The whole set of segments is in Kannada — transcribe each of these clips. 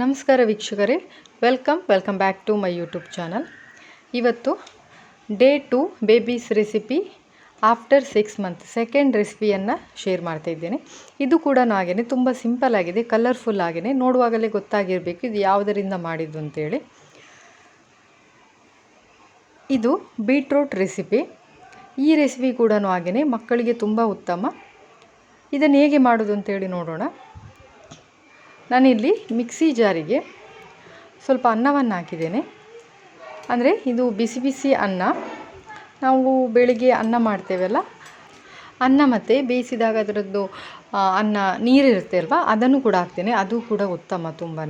ನಮಸ್ಕಾರ ವೀಕ್ಷಕರೇ. Welcome welcome back to my YouTube channel ಇವತ್ತು day two babies recipe after six month second ರೆಸಿಪಿಯನ್ನು share ಮಾಡ್ತಾ ಇದ್ದೇನೆ. ಇದು ಕೂಡ ಹಾಗೆಯೇ ತುಂಬ ಸಿಂಪಲ್ ಆಗಿದೆ ಕಲರ್ಫುಲ್ ಆಗಿದೆ. ನೋಡುವಾಗಲೇ ಗೊತ್ತಾಗಿರಬೇಕು ಇದು ಯಾವುದರಿಂದ ಮಾಡಿದ್ದು ಅಂತೇಳಿ. ಇದು ಬೀಟ್ರೂಟ್ ರೆಸಿಪಿ ಈ ರೆಸಿಪಿ ಕೂಡ ಹಾಗೆಯೇ ಮಕ್ಕಳಿಗೆ ತುಂಬ ಉತ್ತಮ. ಇದನ್ನು ಹೇಗೆ ಮಾಡೋದು ಅಂತೇಳಿ ನೋಡೋಣ. ನಾನಿಲ್ಲಿ ಮಿಕ್ಸಿ ಜಾರಿಗೆ ಸ್ವಲ್ಪ ಅನ್ನವನ್ನು ಹಾಕಿದ್ದೇನೆ. ಅಂದರೆ ಇದು ಬಿಸಿ ಬಿಸಿ ಅನ್ನ. ನಾವು ಬೆಳಿಗ್ಗೆ ಅನ್ನ ಮಾಡ್ತೇವಲ್ಲ, ಅನ್ನ ಮತ್ತು ಬೇಯಿಸಿದಾಗ ಅದರದ್ದು ಅನ್ನ ನೀರಿರುತ್ತೆ ಅಲ್ವಾ, ಅದನ್ನು ಕೂಡ ಹಾಕ್ತೇನೆ. ಅದು ಕೂಡ ಉತ್ತಮ ತುಂಬಾ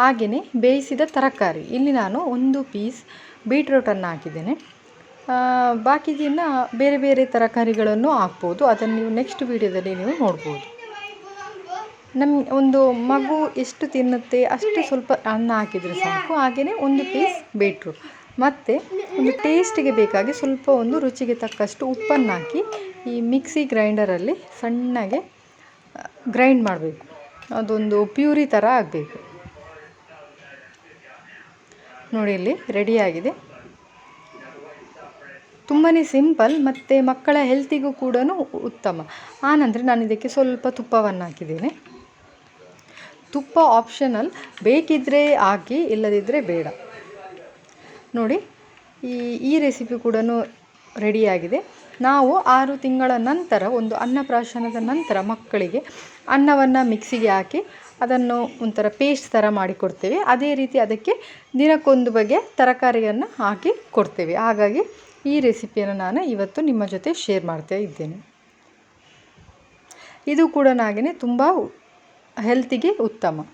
ಹಾಗೆಯೇ ಬೇಯಿಸಿದ ತರಕಾರಿ. ಇಲ್ಲಿ ನಾನು ಒಂದು ಪೀಸ್ ಬೀಟ್ರೂಟನ್ನು ಹಾಕಿದ್ದೇನೆ. ಬಾಕಿದಿನ ಬೇರೆ ಬೇರೆ ತರಕಾರಿಗಳನ್ನು ಹಾಕ್ಬೋದು. ಅದನ್ನು ನೀವು ನೆಕ್ಸ್ಟ್ ವೀಡಿಯೋದಲ್ಲಿ ನೀವು ನೋಡ್ಬೋದು. ನಮ್ಮ ಒಂದು ಮಗು ಎಷ್ಟು ತಿನ್ನುತ್ತೆ, ಅಷ್ಟು ಸ್ವಲ್ಪ ಅನ್ನ ಹಾಕಿದರೆ ಸಾಕು. ಹಾಗೆಯೇ ಒಂದು ಪೀಸ್ ಬೀಟ್ರೂಟ್ ಮತ್ತು ಒಂದು ಟೇಸ್ಟಿಗೆ ಬೇಕಾಗಿ ಸ್ವಲ್ಪ ಒಂದು ರುಚಿಗೆ ತಕ್ಕಷ್ಟು ಉಪ್ಪನ್ನು ಹಾಕಿ ಈ ಮಿಕ್ಸಿ ಗ್ರೈಂಡರಲ್ಲಿ ಸಣ್ಣಗೆ ಗ್ರೈಂಡ್ ಮಾಡಬೇಕು. ಅದೊಂದು ಪ್ಯೂರಿ ಥರ ಆಗಬೇಕು. ನೋಡಿ ಇಲ್ಲಿ ರೆಡಿಯಾಗಿದೆ ತುಂಬಾ ಸಿಂಪಲ್ ಮತ್ತು ಮಕ್ಕಳ ಹೆಲ್ತಿಗೂ ಕೂಡ ಉತ್ತಮ. ಆನಂತರ ನಾನು ಇದಕ್ಕೆ ಸ್ವಲ್ಪ ತುಪ್ಪವನ್ನು ಹಾಕಿದ್ದೇನೆ. ತುಪ್ಪ ಆಪ್ಷನಲ್ ಬೇಕಿದ್ದರೆ ಹಾಕಿ ಇಲ್ಲದಿದ್ದರೆ ಬೇಡ. ನೋಡಿ, ಈ ಈ ರೆಸಿಪಿ ಕೂಡ ರೆಡಿಯಾಗಿದೆ ನಾವು ಆರು ತಿಂಗಳ ನಂತರ, ಒಂದು ಅನ್ನಪ್ರಾಶನದ ನಂತರ ಮಕ್ಕಳಿಗೆ ಅನ್ನವನ್ನು ಮಿಕ್ಸಿಗೆ ಹಾಕಿ, ಅದನ್ನು ಒಂಥರ ಪೇಸ್ಟ್ ಥರ ಮಾಡಿಕೊಡ್ತೇವೆ ಅದೇ ರೀತಿ ಅದಕ್ಕೆ ದಿನಕ್ಕೊಂದು ಬಗೆ ತರಕಾರಿಯನ್ನು ಹಾಕಿ ಕೊಡ್ತೇವೆ. ಹಾಗಾಗಿ ಈ ರೆಸಿಪಿಯನ್ನು ನಾನು ಇವತ್ತು ನಿಮ್ಮ ಜೊತೆ ಶೇರ್ ಮಾಡ್ತಾ ಇದ್ದೇನೆ. ಇದು ಕೂಡ ನಾಗೇ ತುಂಬ ಹೆಲ್ತಿಗೆ ಉತ್ತಮ.